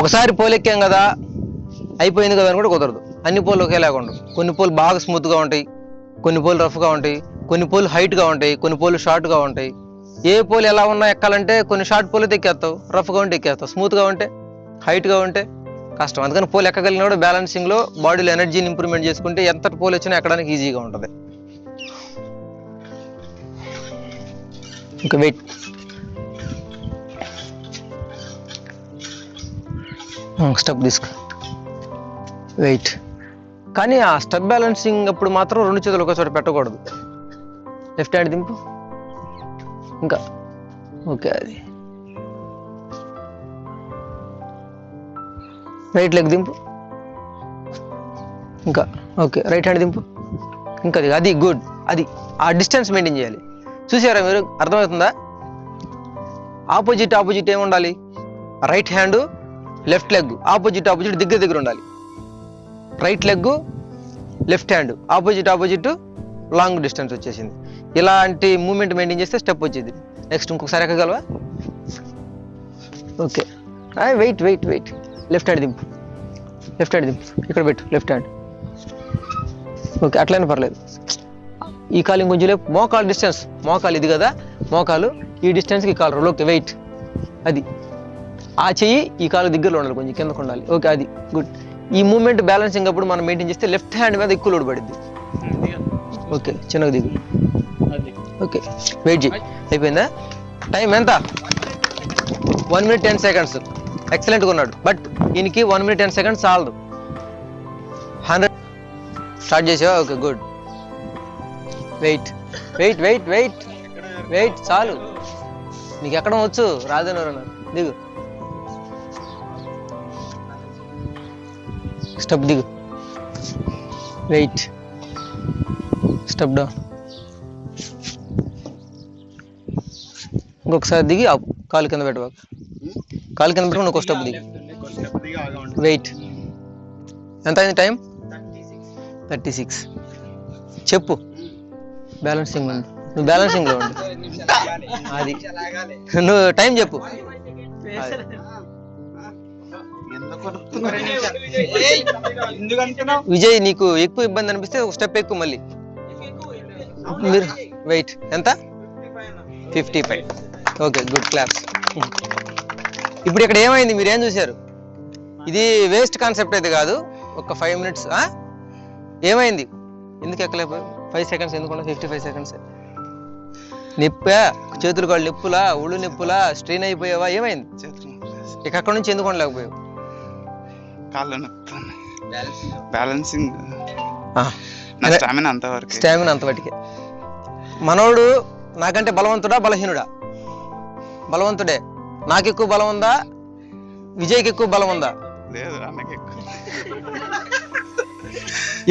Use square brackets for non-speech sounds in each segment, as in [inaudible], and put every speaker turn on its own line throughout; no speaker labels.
ఒకసారి పోలెక్కాం కదా అయిపోయింది కదా అని కూడా కుదరదు. అన్ని పోలు ఒకేలాగా ఉండవు. కొన్ని పోలు బాగా స్మూత్గా ఉంటాయి కొన్ని పోలు రఫ్గా ఉంటాయి కొన్ని పోలు హైట్గా ఉంటాయి కొన్ని పోలు షార్ట్గా ఉంటాయి. ఏ పోలు ఎలా ఉన్నా ఎక్కాలంటే కొన్ని షార్ట్ పోలు ఎక్కేస్తావు రఫ్గా ఉంటే ఎక్కేస్తావు స్మూత్గా ఉంటే హైట్గా ఉంటే కష్టం. అందుకని పోలు ఎక్కగలిగిన కూడా బ్యాలెన్సింగ్లో బాడీలో ఎనర్జీని ఇంప్రూవ్మెంట్ చేసుకుంటే ఎంత పోలు వచ్చినా ఎక్కడానికి ఈజీగా ఉంటుంది. ఇంకా వెయిట్ స్టెప్ తీసుకో వెయిట్ కానీ ఆ స్టెప్ బ్యాలెన్సింగ్ అప్పుడు మాత్రం రెండు చేతులు ఒకచోట పెట్టకూడదు. లెఫ్ట్ హ్యాండ్ దింపు. ఇంకా. ఓకే అది. రైట్ లెగ్ దింపు. ఇంకా. ఓకే రైట్ హ్యాండ్ దింపు. ఇంకా అది అది గుడ్ అది ఆ డిస్టెన్స్ మెయింటైన్ చేయాలి. చూసారా మీరు? అర్థమవుతుందా? ఆపోజిట్ ఆపోజిట్ ఏమి ఉండాలి right hand left leg opposite opposite దగ్గర దగ్గర ఉండాలి. Right leg left hand opposite opposite long distance వచ్చేసింది. ఇలాంటి మూమెంట్ మెయింటైన్ చేస్తే స్టెప్ వచ్చేది. నెక్స్ట్ ఇంకొకసారి ఎక్కగలవా? Okay. Wait wait wait. Left hand దింపు. లెఫ్ట్ హ్యాండ్ దింపు. ఇక్కడ పెట్టు లెఫ్ట్ హ్యాండ్. ఓకే అట్లయినా పర్లేదు. ఈ కాలు ఇంకొంచెం లేపు. మోకాలు డిస్టెన్స్. మోకాలు ఇది కదా? మోకాలు. ఈ డిస్టెన్స్కి ఈ కాలు ఓకే వెయిట్. అది. ఆ చెయ్యి ఈ కాలు దగ్గరలో ఉండాలి కొంచెం కిందకు ఉండాలి. ఓకే అది. గుడ్ ఈ మూమెంట్ బ్యాలెన్సింగ్ అప్పుడు మనం మెయింటైన్ చేస్తే లెఫ్ట్ హ్యాండ్ మీద ఎక్కువ లోడ్ పడుద్ది. ఓకే చిన్నగా దిగు. ఓకే వెయిట్ చేయి అయిపోయిందా? టైం ఎంత? వన్ మినిట్ టెన్ సెకండ్స్ ఎక్సలెంట్గా ఉన్నాడు. బట్ దీనికి వన్ మినిట్ టెన్ సెకండ్స్ చాలదు. హండ్రెడ్ స్టార్ట్ చేసావా? Okay good wait wait wait wait wait చాలు. నీకు ఎక్కడ వచ్చు? రాజనగర్ దిగు. స్టెప్ దిగు వెయిట్ స్టెప్ డౌన్ ఇంకొకసారి దిగి కాలు కింద పెట్టబాక కాలు కింద పెట్టుకుని ఇంకో స్టెప్ దిగు. వెయిట్ ఎంత అయింది టైం థర్టీ సిక్స్ చెప్పు. బ్యాలెన్సింగ్ ఉండు నువ్వు బ్యాలెన్సింగ్లో ఉండు. అది. నువ్వు టైం చెప్పు. విజయ్ నీకు ఎక్కువ ఇబ్బంది అనిపిస్తే ఒక స్టెప్ ఎక్కువ మళ్ళీ. మీరు వెయిట్ ఎంత? Fifty five. Okay good class. ఇప్పుడు ఇక్కడ ఏమైంది? మీరు ఏం చూశారు? ఇది వేస్ట్ కాన్సెప్ట్ అయితే కాదు. ఒక ఫైవ్ మినిట్స్ ఏమైంది? ఎందుకు ఎక్కలేకపోయావు ఫైవ్ సెకండ్స్ ఎందుకు ఫిఫ్టీ ఫైవ్ సెకండ్స్. నొప్పా? చేతులు కాళ్ళు నొప్పులా? ఒళ్ళు నొప్పులా? స్ట్రెయిన్ అయిపోయావా? ఏమైంది? ఇక అక్కడ నుంచి ఎందుకు ఉండలేకపోయావు?
కాళ్ళు నొప్పుతున్నాయి బ్యాలెన్సింగ్ నా. స్టామినా అంతవరకు.
స్టామినా అంతవరకే. మనోడు నాకంటే బలవంతుడా బలహీనుడా? బలవంతుడే. నాకు ఎక్కువ బలం ఉందా? విజయ్కి ఎక్కువ బలం ఉందా?
లేదు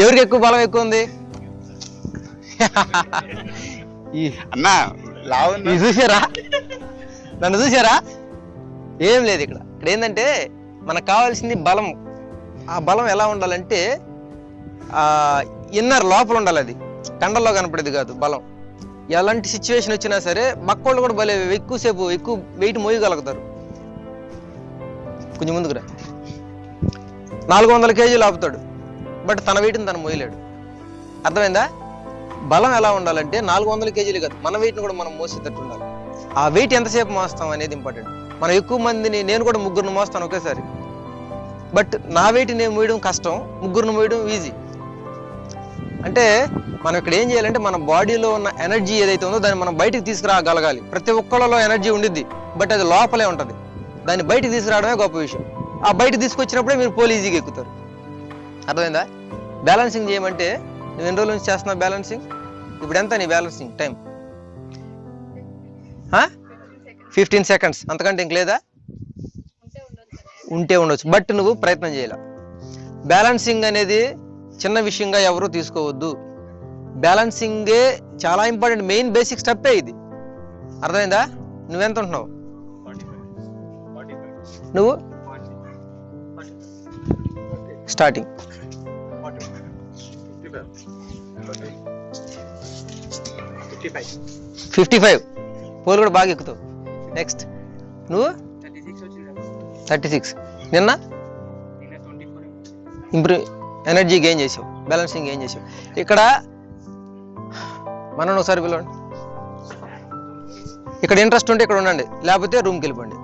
ఎవరికి ఎక్కువ బలం ఎక్కువ ఉంది?
అన్న లావు
చూసారా నన్ను చూసారా ఏం లేదు ఇక్కడ. ఇక్కడ ఏంటంటే మనకు కావాల్సింది బలం ఆ బలం ఎలా ఉండాలంటే ఆ ఇన్నర్ లోపల ఉండాలి అది. కండల్లో కనపడేది కాదు బలం. ఎలాంటి సిచ్యువేషన్ వచ్చినా సరే మక్కోళ్ళు కూడా భలే ఎక్కువసేపు ఎక్కువ వెయిట్ మోయగలుగుతారు. కొంచెం ముందుకురా నాలుగు వందల కేజీలు ఆపుతాడు బట్ తన వెయిట్ని తను మోయలేడు. అర్థమైందా? బలం ఎలా ఉండాలంటే నాలుగు వందల కేజీలు కాదు మన వెయిట్ని కూడా మనం మోసేటట్టు ఉండాలి. ఆ వెయిట్ ఎంతసేపు మోస్తాం అనేది ఇంపార్టెంట్ మనం ఎక్కువ మందిని నేను కూడా ముగ్గురిని మోస్తాను ఒకేసారి. బట్ నా వెయిట్ నేను మోయడం కష్టం ముగ్గురిని మోయడం ఈజీ అంటే మనం ఇక్కడ ఏం చేయాలంటే మన బాడీలో ఉన్న ఎనర్జీ ఏదైతే ఉందో దాన్ని మనం బయటికి తీసుకురాగలగాలి. ప్రతి ఒక్కళ్ళలో ఎనర్జీ ఉండిద్ది బట్ అది లోపలే ఉంటుంది. దాన్ని బయటికి తీసుకురావడమే గొప్ప విషయం. ఆ బయట తీసుకొచ్చినప్పుడే మీరు పోల్ ఈజీగా ఎక్కుతారు. అర్థమైందా? బ్యాలెన్సింగ్ చేయమంటే నువ్వు ఎన్ని రోజుల నుంచి చేస్తున్నావు బ్యాలెన్సింగ్ ఇప్పుడు ఎంత నీ బ్యాలెన్సింగ్ టైం ఫిఫ్టీన్ సెకండ్స్ అంతకంటే ఇంక లేదా? ఉంటే ఉండొచ్చు. బట్ నువ్వు ప్రయత్నం చేయాలి. బ్యాలెన్సింగ్ అనేది చిన్న విషయంగా ఎవరు తీసుకోవద్దు. బ్యాలెన్సింగే చాలా ఇంపార్టెంట్ మెయిన్ బేసిక్ స్టెప్పే ఇది. అర్థమైందా? నువ్వెంత ఉంటున్నావు? నువ్వు? స్టార్టింగ్. Fifty five. పోల్ కూడా బాగా ఎక్కుతావు. నెక్స్ట్. నువ్వు? Thirty six. నిన్న? ఇంప్రూవ్ ఎనర్జీ గెయిన్ చేసావు బ్యాలెన్సింగ్ గెయిన్ చేసావు. ఇక్కడ మనం ఒకసారి పిలవండి. ఇక్కడ ఇంట్రెస్ట్ ఉంటే ఇక్కడ ఉండండి లేకపోతే రూమ్కి వెళ్ళిపోండి.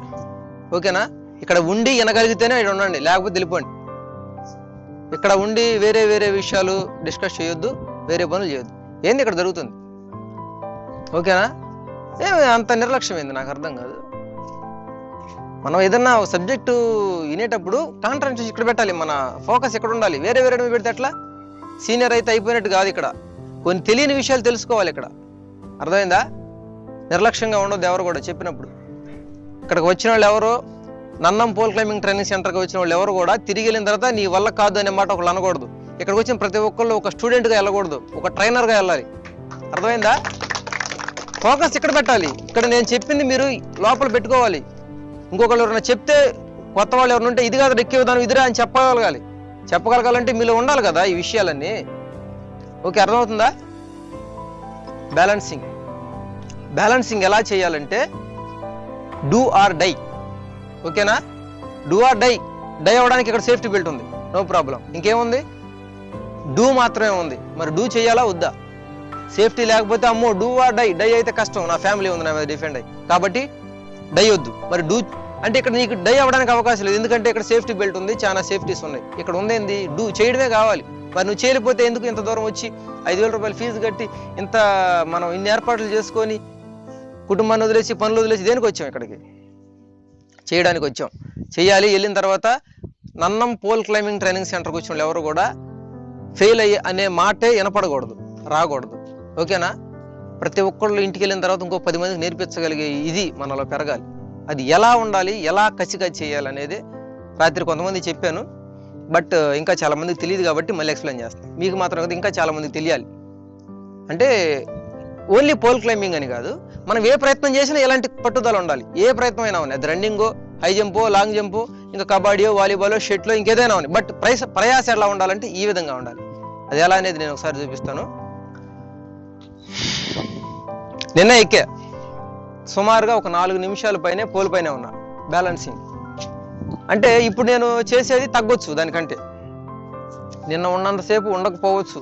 ఓకేనా? ఇక్కడ ఉండి వినగలిగితేనే ఇక్కడ ఉండండి లేకపోతే వెళ్ళిపోండి. ఇక్కడ ఉండి వేరే వేరే విషయాలు డిస్కస్ చేయొద్దు వేరే పనులు చేయొద్దు. ఏంది ఇక్కడ జరుగుతుంది? ఓకేనా? ఏమి అంత నిర్లక్ష్యం ఏంది నాకు అర్థం కాదు. మనం ఏదన్నా ఒక సబ్జెక్టు వినేటప్పుడు కాన్సన్ట్రేషన్ ఇక్కడ పెట్టాలి మన ఫోకస్ ఇక్కడ ఉండాలి? వేరే వేరే పెడితే ఎట్లా? సీనియర్ అయితే అయిపోయినట్టు కాదు ఇక్కడ. కొన్ని తెలియని విషయాలు తెలుసుకోవాలి ఇక్కడ. అర్థమైందా? నిర్లక్ష్యంగా ఉండదు ఎవరు కూడా చెప్పినప్పుడు. ఇక్కడికి వచ్చిన వాళ్ళు ఎవరు? నన్నం పోల్ క్లైంబింగ్ ట్రైనింగ్ సెంటర్కి వచ్చిన వాళ్ళు ఎవరు కూడా తిరిగి వెళ్ళిన తర్వాత నీ వల్ల కాదు అనే మాట ఒకళ్ళు అనకూడదు. ఇక్కడికి వచ్చిన ప్రతి ఒక్కళ్ళు ఒక స్టూడెంట్గా వెళ్ళకూడదు. ఒక ట్రైనర్గా వెళ్ళాలి. అర్థమైందా? ఫోకస్ ఇక్కడ పెట్టాలి. ఇక్కడ నేను చెప్పింది మీరు లోపల పెట్టుకోవాలి. ఇంకొకళ్ళు ఎవరైనా చెప్తే కొత్త వాళ్ళు ఎవరైనా ఉంటే ఇది కాదు ఎక్కే విధానం ఇదిరా అని చెప్పగలగాలి. చెప్పగలగాలంటే మీలో ఉండాలి కదా ఈ విషయాలన్నీ. ఓకే అర్థమవుతుందా? బ్యాలెన్సింగ్ బ్యాలెన్సింగ్ ఎలా చేయాలంటే డూ ఆర్ డై ఓకేనా? డూ ఆర్ డై డై అవ్వడానికి ఇక్కడ సేఫ్టీ బెల్ట్ ఉంది. నో ప్రాబ్లం ఇంకేముంది? డూ మాత్రమే ఉంది. మరి డూ చేయాలా వద్దా? సేఫ్టీ లేకపోతే అమ్మో డూ ఆర్ డై డై అయితే కష్టం. నా ఫ్యామిలీ ఉంది నా మీద డిఫెండ్ అయ్యి. కాబట్టి డై వద్దు. మరి డూ అంటే ఇక్కడ నీకు డై అవ్వడానికి అవకాశం లేదు. ఎందుకంటే ఇక్కడ సేఫ్టీ బెల్ట్ ఉంది చాలా సేఫ్టీస్ ఉన్నాయి. ఇక్కడ ఉందేంది? డూ చేయడమే కావాలి. మరి నువ్వు చేయలేకపోతే ఎందుకు ఇంత దూరం వచ్చి ఐదు వేల రూపాయలు ఫీజు కట్టి ఇంత మనం ఇన్ని ఏర్పాట్లు చేసుకొని కుటుంబాన్ని వదిలేసి పనులు వదిలేసి దేనికి వచ్చాం ఇక్కడికి? చేయడానికి వచ్చాం. చేయాలి. వెళ్ళిన తర్వాత నన్నం పోల్ క్లైంబింగ్ ట్రైనింగ్ సెంటర్కి వచ్చిన వాళ్ళు ఎవరు కూడా ఫెయిల్ అయ్యి అనే మాటే వినపడకూడదు రాకూడదు. ఓకేనా? ప్రతి ఒక్కళ్ళు ఇంటికి వెళ్ళిన తర్వాత ఇంకో పది మందికి నేర్పించగలిగే ఇది మనలో పెరగాలి. అది ఎలా ఉండాలి ఎలా కసిగా చేయాలి అనేది రాత్రి కొంతమంది చెప్పాను. బట్ ఇంకా చాలామందికి తెలియదు కాబట్టి మళ్ళీ ఎక్స్ప్లెయిన్ చేస్తాను. మీకు మాత్రం కదా ఇంకా చాలామందికి తెలియాలి. అంటే ఓన్లీ పోల్ క్లైంబింగ్ అని కాదు మనం ఏ ప్రయత్నం చేసినా ఎలాంటి పట్టుదల ఉండాలి. ఏ ప్రయత్నం అయినా ఉన్నాయి. అది రన్నింగో హై జంపో లాంగ్ జంపో ఇంకా కబడ్డీయో వాలీబాలో షెట్లో ఇంకేదైనా ఉంది బట్ ప్రయాస ప్రయాస ఎలా ఉండాలంటే ఈ విధంగా ఉండాలి. అది ఎలా అనేది నేను ఒకసారి చూపిస్తాను. నిన్న ఎక్కే. సుమారుగా ఒక నాలుగు నిమిషాల పైనే పోల్ ఉన్నా. బ్యాలెన్సింగ్ అంటే ఇప్పుడు నేను చేసేది తగ్గొచ్చు దానికంటే. నిన్న ఉన్నంతసేపు ఉండకపోవచ్చు.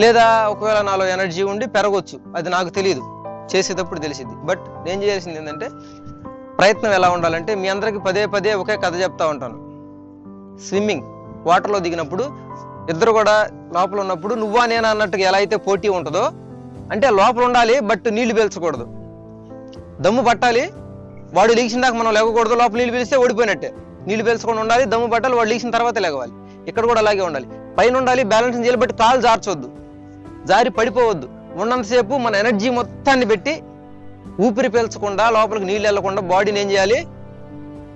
లేదా ఒకవేళ నాలో ఎనర్జీ ఉండి పెరగొచ్చు. అది నాకు తెలియదు చేసేటప్పుడు తెలిసింది బట్ నేను చేయాల్సింది ఏంటంటే ప్రయత్నం ఎలా ఉండాలంటే మీ అందరికి పదే పదే ఒకే కథ చెప్తా ఉంటాను. స్విమ్మింగ్ వాటర్లో దిగినప్పుడు ఇద్దరు కూడా లోపల ఉన్నప్పుడు నువ్వా నేనా అన్నట్టుగా ఎలా అయితే పోటీ ఉంటుందో అంటే లోపల ఉండాలి బట్ నీళ్ళు పీల్చకూడదు. దమ్ము పట్టాలి వాడు లీచిన దాకా మనం లేకూడదు లోపల నీళ్ళు పీలిస్తే ఓడిపోయినట్టే. నీళ్ళు పీల్చకుండా ఉండాలి దమ్ము పట్టాలి వాడు లీచిన తర్వాత లేవాలి. ఇక్కడ కూడా అలాగే ఉండాలి. పైన ఉండాలి బ్యాలెన్స్ చేయాలి బట్ కాలు జార్చొద్దు. జారి పడిపోవద్దు. ఉన్నంతసేపు మన ఎనర్జీ మొత్తాన్ని పెట్టి ఊపిరి పీల్చకుండా లోపలికి నీళ్ళు వెళ్ళకుండా బాడీని ఏం చేయాలి?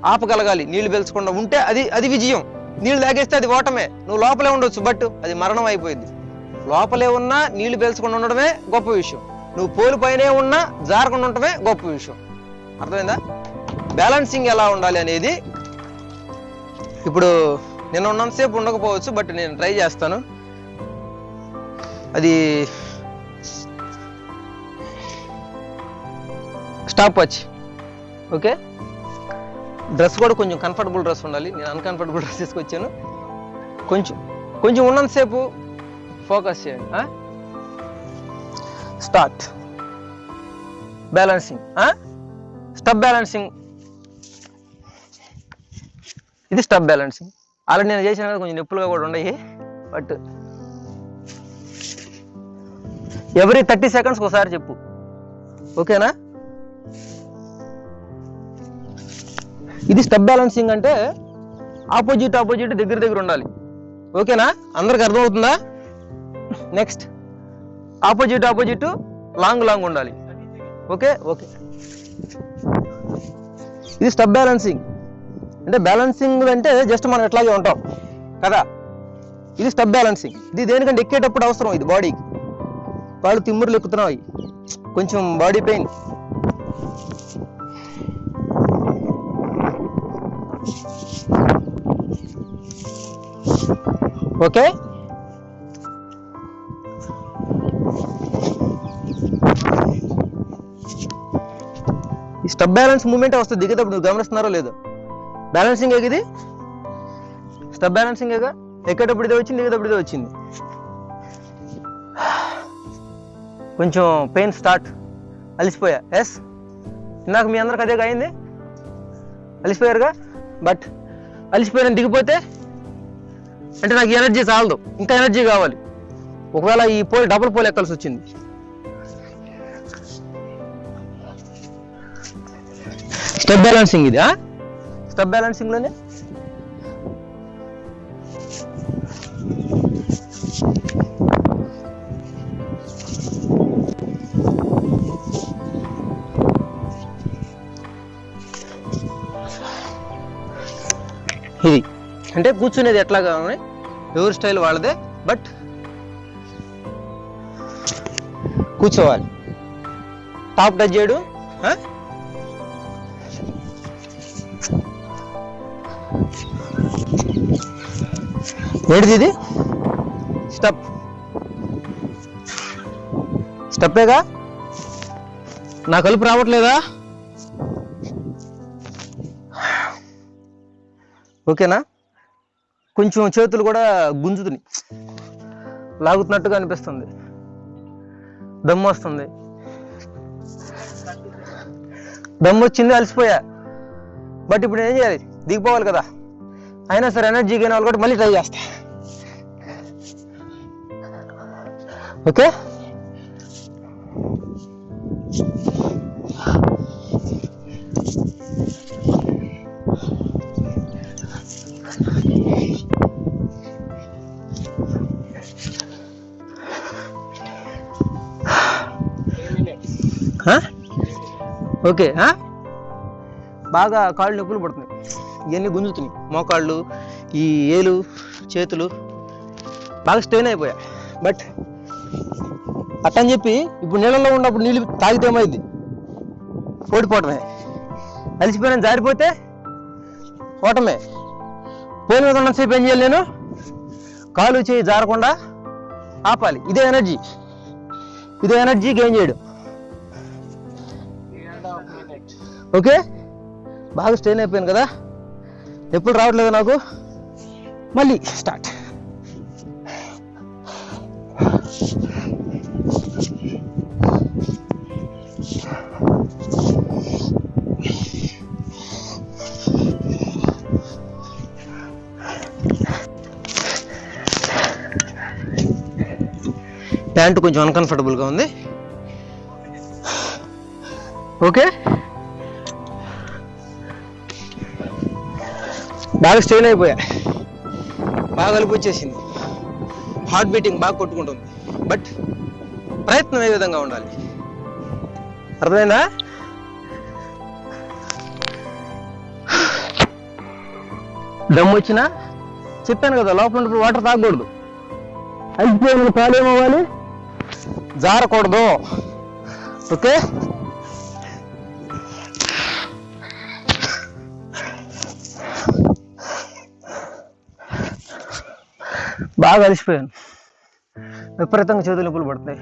ఆపగలగాలి. నీళ్ళు పీల్చకుండా ఉంటే అది అది విజయం. నీళ్ళు తాగేస్తే అది ఓటమే. నువ్వు లోపలే ఉండొచ్చు బట్ అది మరణం అయిపోయింది. లోపలే ఉన్నా నీళ్ళు పీల్చకుండా ఉండడమే గొప్ప విషయం. నువ్వు పోలు పైనే ఉన్నా జారకుండా ఉండటమే గొప్ప విషయం. అర్థమైందా? బ్యాలెన్సింగ్ ఎలా ఉండాలి అనేది ఇప్పుడు నేను ఉన్నంతసేపు ఉండకపోవచ్చు బట్ నేను ట్రై చేస్తాను. అది స్టాప్ వాచ్ ఓకే? డ్రెస్ కూడా కొంచెం కంఫర్టబుల్ డ్రెస్ ఉండాలి. నేను అన్కంఫర్టబుల్ డ్రెస్ తీసుకొచ్చాను. కొంచెం కొంచెం ఉన్నంతసేపు ఫోకస్ చేయండి స్టార్ట్ బ్యాలెన్సింగ్ స్టబ్ బ్యాలెన్సింగ్ ఇది స్టబ్ బ్యాలెన్సింగ్ ఆల్రెడీ నేను చేసిన కదా కొంచెం నొప్పులుగా కూడా ఉన్నాయి బట్ ఎవ్రీ థర్టీ సెకండ్స్కి ఒకసారి చెప్పు. ఓకేనా ఇది స్టెప్ బ్యాలెన్సింగ్ అంటే ఆపోజిట్ ఆపోజిట్ దగ్గర దగ్గర ఉండాలి. ఓకేనా అందరికి అర్థమవుతుందా? Next opposite opposite long long ఉండాలి. ఓకే ఓకే ఇది స్టెప్ బ్యాలెన్సింగ్ అంటే బ్యాలెన్సింగ్ అంటే జస్ట్ మనం ఎట్లాగే ఉంటాం. కదా? ఇది స్టెప్ బ్యాలెన్సింగ్ ఇది దేనికంటే ఎక్కేటప్పుడు అవసరం ఇది బాడీకి కాళ్ళు తిమ్మురులు ఎక్కుతున్నాయి. కొంచెం body pain okay step balance moment వస్తుంది. దిగేటప్పుడు నువ్వు గమనిస్తున్నారో లేదో. బ్యాలెన్సింగ్ ఇది స్టబ్ బ్యాలెన్సింగ్ ఎక్కేటప్పుడు ఇదే వచ్చింది దిగేటప్పుడు ఇదే వచ్చింది. కొంచెం పెయిన్ స్టార్ట్ అలిసిపోయా. ఎస్ ఇందాక మీ అందరికి అదే అయింది? అలిసిపోయారుగా? బట్ అలిసిపోయిన దిగిపోతే అంటే నాకు ఎనర్జీ చాలదు. ఇంకా ఎనర్జీ కావాలి. ఒకవేళ ఈ పోల్ డబుల్ పోల్ ఎక్కాల్సి వచ్చింది. స్టెప్ బ్యాలెన్సింగ్ ఇది స్టెప్ బ్యాలెన్సింగ్లోనే ఇది. అంటే కూర్చునేది ఎట్లా కావాలి ఎవరి స్టైల్ వాళ్ళదే బట్ కూర్చోవాలి. టాప్ టచ్ చేయడు ఏంటిది ఇది? స్టెప్. స్టెప్పేగా? నా కలుపు రావట్లేదా? ఓకేనా? కొంచెం చేతులు కూడా గుంజుతున్నాయి లాగుతున్నట్టుగా అనిపిస్తుంది. దమ్ము వస్తుంది. దమ్ము వచ్చింది అలసిపోయా. బట్ ఇప్పుడు ఏం చేయాలి? దిగిపోవాలి కదా. అయినా సరే ఎనర్జీ గైన వాళ్ళు కూడా మళ్ళీ ట్రై చేస్తా. ఓకే? ఓకే? బాగా కాళ్ళు నొప్పులు పడుతున్నాయి ఇవన్నీ గుంజుతున్నాయి మోకాళ్ళు ఈ ఏలు చేతులు బాగా స్ట్రెయిన్ అయిపోయా బట్ అట్టని చెప్పి ఇప్పుడు నీళ్ళలో ఉన్నప్పుడు నీళ్ళు తాగితే ఏమైంది? ఓడిపోవటమే. అలసిపోయిన జారిపోతే ఓటమే పోయిన మీద ఉన్నంతసేపు ఏం చేయాలి నేను? కాలు చేయి జారకుండా ఆపాలి. ఇదే ఎనర్జీ. ఇదే ఎనర్జీ గెయిన్ చేయడం. ఓకే? బాగా స్ట్రెయిన్ అయిపోయాను కదా? ఎప్పుడు రావట్లేదు నాకు? మళ్ళీ స్టార్ట్. ప్యాంట్ కొంచెం అన్కంఫర్టబుల్గా ఉంది. ఓకే బాగా స్ట్రెయిన్ అయిపోయా. బాగా కలిపి వచ్చేసింది. హార్ట్ బీటింగ్ బాగా కొట్టుకుంటుంది. బట్ ప్రయత్నం ఏ విధంగా ఉండాలి? అర్థమైందా? దమ్ము వచ్చినా? చెప్పాను కదా లోపల వాటర్ తాగకూడదు. అయిపోయిన పాలు ఏమవ్వాలి జారకూడదు. ఓకే? బాగా అలసిపోయాను. విపరీతంగా చేతులు నొప్పులు పడుతున్నాయి.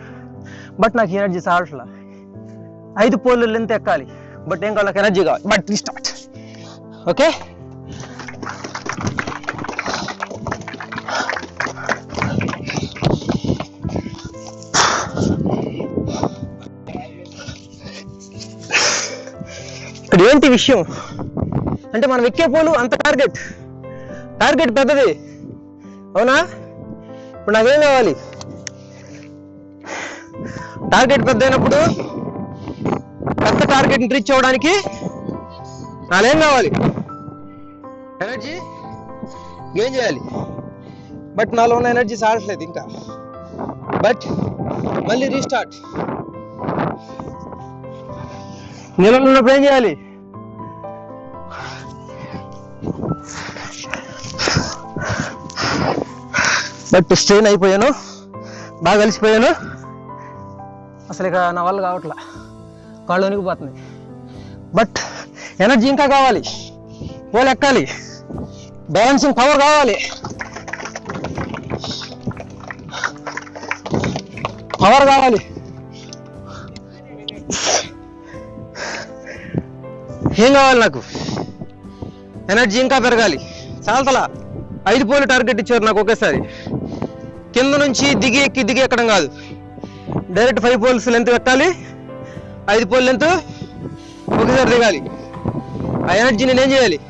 బట్ నాకు ఎనర్జీ సాగట్లా. ఐదు పోళ్ళు లెంత్ ఎక్కాలి. బట్ ఏం కావాలి? నాకు ఎనర్జీ కావాలి. But start okay? ఇక్కడ ఏంటి విషయం? అంటే మనం ఎక్కే పోలు అంత టార్గెట్ టార్గెట్ పెద్దది. అవునా? ఇప్పుడు నాకేం కావాలి? టార్గెట్ పెద్ద అయినప్పుడు పెద్ద టార్గెట్ రీచ్ అవ్వడానికి నాకేం కావాలి? ఎనర్జీ గెయిన్ చేయాలి? బట్ నాలో ఉన్న ఎనర్జీ సాగట్లేదు ఇంకా. బట్ మళ్ళీ రీస్టార్ట్ నీళ్ళలో ఉన్నప్పుడు ఏం చేయాలి? బట్ స్ట్రెయిన్ అయిపోయాను. బాగా అలసిపోయాను అసలు ఇక నా వల్ల కావట్లా. కాళ్ళు వణికిపోతుంది బట్ ఎనర్జీ ఇంకా కావాలి. పోలు ఎక్కాలి. బ్యాలెన్సింగ్ పవర్ కావాలి. పవర్ కావాలి. ఏం కావాలి నాకు? ఎనర్జీ ఇంకా పెరగాలి. చాలా ఐదు పోలు టార్గెట్ ఇచ్చారు నాకు ఒకేసారి. కింద నుంచి దిగి ఎక్కి దిగి ఎక్కడం కాదు. డైరెక్ట్ ఫైవ్ పోల్స్ లెంత్ పెట్టాలి ఐదు పోల్ లెంత్ ఒకేసారి దిగాలి. ఆ ఎనర్జీ నేను ఏం చేయాలి?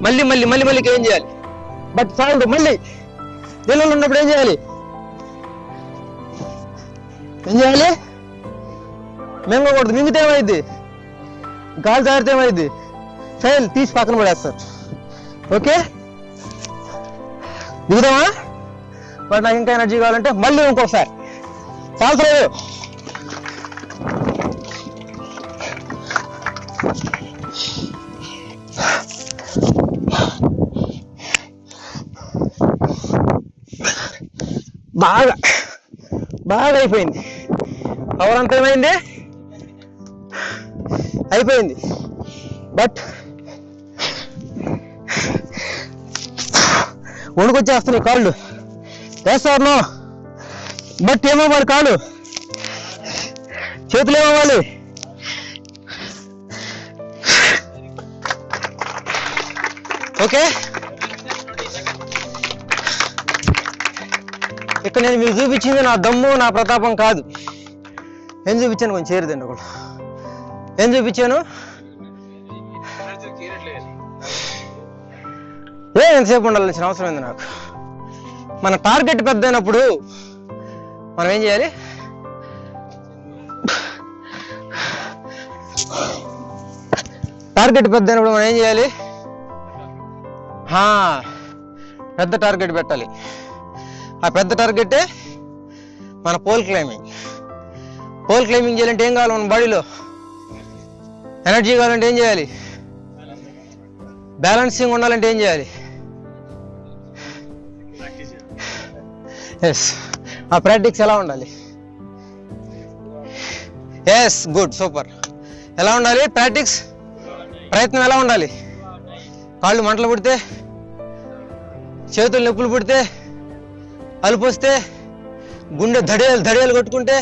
మళ్ళీ మళ్ళీ మళ్ళీ మళ్ళీ ఏం చేయాలి? బట్ చాలు మళ్ళీ నీళ్ళలో ఉన్నప్పుడు ఏం చేయాలి? ఏం చేయాలి? మింగకూడదు. మింగితే ఏమైంది? గాలి జారితే ఏమైంది ఫెయిల్ తీసి పక్కన పడేస్తారు. ఓకే? దిగుదామా? బట్ నాకు ఇంకా ఎనర్జీ కావాలంటే మళ్ళీ ఇంకోసారి. చాలలేదు బాగా బాగా అయిపోయింది. ఎవరంతా ఏమైంది? అయిపోయింది. బట్ వణుకొచ్చేస్తున్నాయి కాళ్ళు. వేస్తారు బట్ ఏమవ్వాలి కాళ్ళు? చేతులు ఏమవ్వాలి? ఓకే ఇక్కడ నేను మీకు చూపించింది నా దమ్ము నా ప్రతాపం కాదు. ఏం చూపించాను కొంచెం చేరుదండి ఒకటి ఏం చూపించాను? ఏ ఎంతసేపు ఉండాల్సిన అవసరం ఏంది నాకు? మన టార్గెట్ పెద్ద అయినప్పుడు మనం ఏం చేయాలి? టార్గెట్ పెద్ద అయినప్పుడు మనం ఏం చేయాలి? పెద్ద టార్గెట్ పెట్టాలి. ఆ పెద్ద టార్గెటే మన పోల్ క్లైంబింగ్. పోల్ క్లైంబింగ్ చేయాలంటే ఏం కావాలి మన బాడీలో? ఎనర్జీ కావాలంటే ఏం చేయాలి? బ్యాలెన్సింగ్ ఉండాలంటే ఏం చేయాలి? ఎస్ ఆ ప్రాక్టీస్ ఎలా ఉండాలి? ఎస్ గుడ్ సూపర్ ఎలా ఉండాలి? ప్రాక్టీస్? ప్రయత్నం ఎలా ఉండాలి? కాళ్ళు మంటలు పుడితే చేతులు నొప్పులు పుడితే అలుపు వస్తే గుండె దడియాలు దడియాలు కొట్టుకుంటే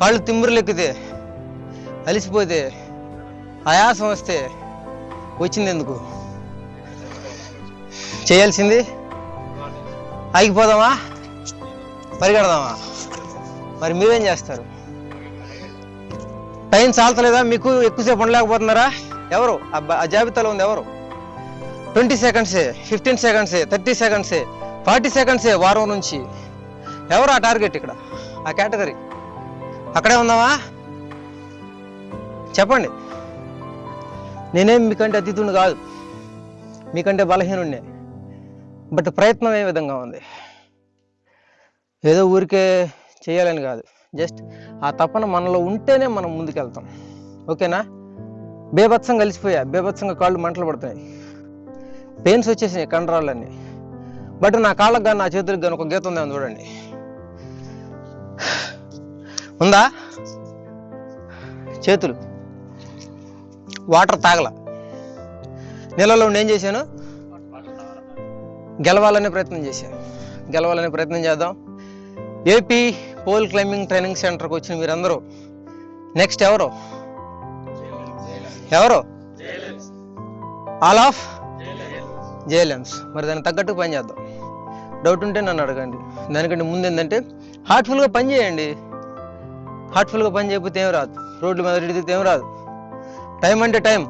కాళ్ళు తిమ్మురులు ఎక్కితే అలిసిపోతే ఆయాసం వస్తే వచ్చింది ఎందుకు చేయాల్సింది? ఆగిపోదామా? పరిగెడదామా? మరి మీరేం చేస్తారు? టైం చాలతలేదా మీకు ఎక్కువసేపు ఉండలేకపోతున్నారా? ఎవరు? ఆ జాబితాలో ఉంది ఎవరు? ట్వంటీ సెకండ్సే ఫిఫ్టీన్ సెకండ్సే థర్టీ సెకండ్సే ఫార్టీ సెకండ్సే వారం నుంచి? ఎవరు ఆ టార్గెట్ ఇక్కడ? ఆ కేటగిరీ? అక్కడే ఉందామా? చెప్పండి. నేనేం మీకంటే అతీతుని కాదు మీకంటే బలహీనుడినే బట్ ప్రయత్నం ఏ విధంగా ఉంది? ఏదో ఊరికే చేయాలని కాదు. జస్ట్ ఆ తపన మనలో ఉంటేనే మనం ముందుకెళ్తాం. ఓకేనా? బేభత్సం కలిసిపోయా. బేభత్సంగా కాళ్ళు మంటలు పడుతున్నాయి. పెయిన్స్ వచ్చేసినాయి కండరాలన్నీ. బట్ నా కాళ్ళకు కానీ నా చేతులకు కానీ ఒక గీత ఉందేమో చూడండి. [sighs] ఉందా? చేతులు. వాటర్ తాగల. నీళ్ళలో ఉండి ఏం చేశాను? గెలవాలనే ప్రయత్నం చేశాను. గెలవాలనే ప్రయత్నం చేద్దాం. ఏపీ పోల్ క్లైంబింగ్ ట్రైనింగ్ సెంటర్కి వచ్చిన మీరందరూ నెక్స్ట్ ఎవరు? ఎవరు? All of? జేఎల్ఎమ్స్. మరి దానికి తగ్గట్టు పని చేద్దాం. డౌట్ ఉంటే నన్ను అడగండి. దానికంటే ముందు ఏంటంటే హార్ట్ఫుల్గా పని చేయండి. హార్ట్ఫుల్గా పని చేయకపోతే ఏం రాదు. రోడ్ల మీద తిరిగితే ఏం రాదు. టైం అంటే టైం.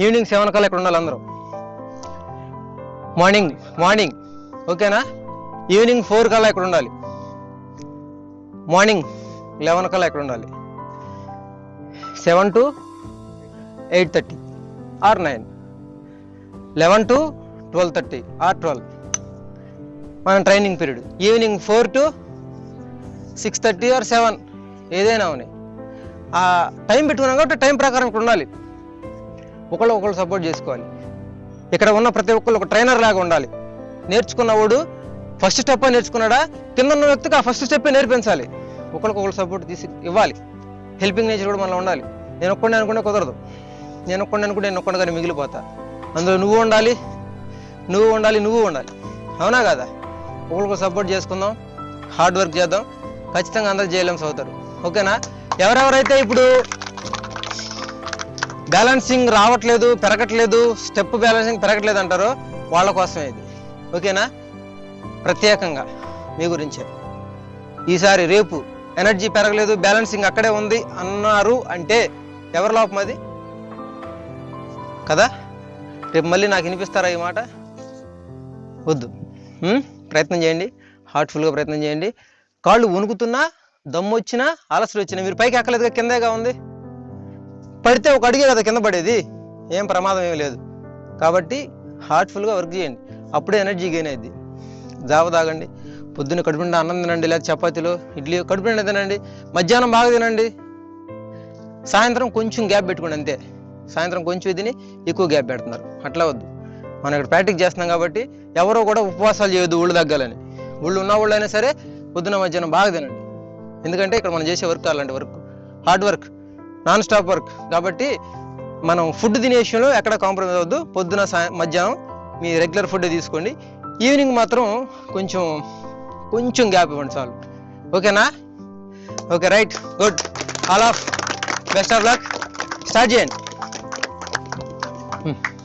ఈవినింగ్ సెవెన్ కల్లా ఇక్కడ ఉండాలి అందరూ. Morning morning. ఓకేనా? ఈవినింగ్ ఫోర్ కల్లా ఇక్కడ ఉండాలి. మార్నింగ్ లెవెన్ కల్లా ఇక్కడ ఉండాలి. Seven to eight thirty or nine. Eleven to twelve thirty or twelve. మన training period. Evening four to six thirty or seven. ఏదైనా ఉన్నాయి ఆ టైం పెట్టుకున్నాం కాబట్టి టైం ప్రకారం ఇక్కడ ఉండాలి. ఒకళ్ళు ఒకళ్ళు సపోర్ట్ చేసుకోవాలి. ఇక్కడ ఉన్న ప్రతి ఒక్కళ్ళు ఒక ట్రైనర్ లాగా ఉండాలి. నేర్చుకున్నవాడు ఫస్ట్ స్టెప్ నేర్చుకున్నాడా? కింద ఉన్న వ్యక్తికి ఆ ఫస్ట్ స్టెప్ నేర్పించాలి. ఒకరికొకరు సపోర్ట్ తీసి ఇవ్వాలి. హెల్పింగ్ నేచర్ కూడా మనలో ఉండాలి. నేను ఒక్కడిని అనుకుంటే కుదరదు. నేను ఒక్కడిని అనుకుంటే నేను ఒక్కడిగానే మిగిలిపోతా. అందులో నువ్వు ఉండాలి. నువ్వు ఉండాలి నువ్వు ఉండాలి. అవునా కదా? ఒకరికి సపోర్ట్ చేసుకుందాం. హార్డ్ వర్క్ చేద్దాం. ఖచ్చితంగా అందరూ జేఎల్ఎంస్ అవుతారు. ఓకేనా? ఎవరెవరైతే ఇప్పుడు బ్యాలెన్సింగ్ రావట్లేదు పెరగట్లేదు స్టెప్ బ్యాలెన్సింగ్ పెరగట్లేదు అంటారో వాళ్ళ కోసమే ఇది. ఓకేనా? ప్రత్యేకంగా మీ గురించే. ఈసారి రేపు ఎనర్జీ పెరగలేదు బ్యాలెన్సింగ్ అక్కడే ఉంది అన్నారు అంటే ఎవరి లోపం అది? కదా? రేపు మళ్ళీ నాకు వినిపిస్తారా ఈ మాట? వద్దు. ప్రయత్నం చేయండి. హార్ట్ఫుల్గా ప్రయత్నం చేయండి. కాళ్ళు వణుకుతున్నా దమ్ము వచ్చినా అలసలు వచ్చినా మీరు పైకి ఎక్కలేదుగా కిందేగా ఉంది. పడితే ఒక అడిగే కదా కింద పడేది. ఏం ప్రమాదం ఏం లేదు. కాబట్టి హార్ట్ఫుల్గా వర్క్ చేయండి. అప్పుడే ఎనర్జీ గెయిన్ అయింది జావ తాగండి. పొద్దున్న కడుపు నిండా అన్నం తినండి లేదా చపాతీలు ఇడ్లీ కడుపు నిండా తినండి. మధ్యాహ్నం బాగా తినండి. సాయంత్రం కొంచెం గ్యాప్ పెట్టుకోండి అంతే. సాయంత్రం కొంచెం తిని ఎక్కువ గ్యాప్ పెడుతున్నారు. అట్లా వద్దు. మనం ఇక్కడ ప్రాక్టీస్ చేస్తున్నాం కాబట్టి ఎవరో కూడా ఉపవాసాలు చేయొద్దు ఊళ్ళు తగ్గాలని. ఊళ్ళు ఉన్న ఊళ్ళు అయినా సరే పొద్దున మధ్యాహ్నం బాగా తినండి. ఎందుకంటే ఇక్కడ మనం చేసే వర్క్ అలాంటి work. Hard work non stop work కాబట్టి మనం ఫుడ్ తినే విషయంలో ఎక్కడ కాంప్రమైజ్ అవ్వద్దు. పొద్దున మధ్యాహ్నం మీ రెగ్యులర్ ఫుడ్ తీసుకోండి. ఈవినింగ్ మాత్రం కొంచెం కొంచెం గ్యాప్ ఇవ్వండి చాలు. ఓకేనా? Okay right good all of best of luck start చేయండి. Hmm.